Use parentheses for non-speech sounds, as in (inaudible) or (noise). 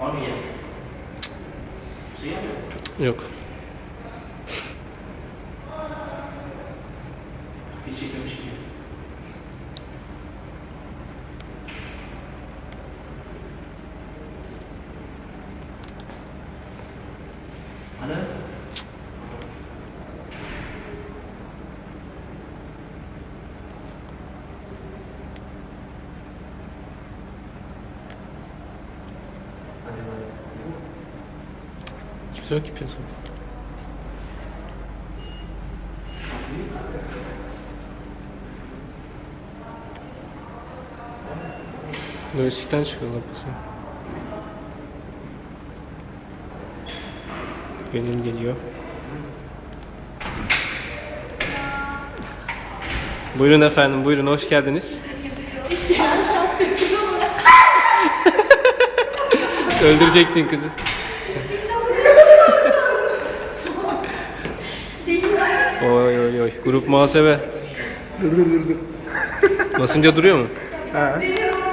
Mı ya? Şey yapıyor. Yok. Bir çekiyormuş gibi. Ana. Kimse yok ki piyasada. Joystick'ten çıkıyorlar kızım. Gönül geliyor. Buyurun efendim, buyurun hoş geldiniz. (laughs) Öldürecektin kızı. Oy oy oy. Grup muhasebe. Dur dur dur dur. Basınca duruyor mu? Deniyorum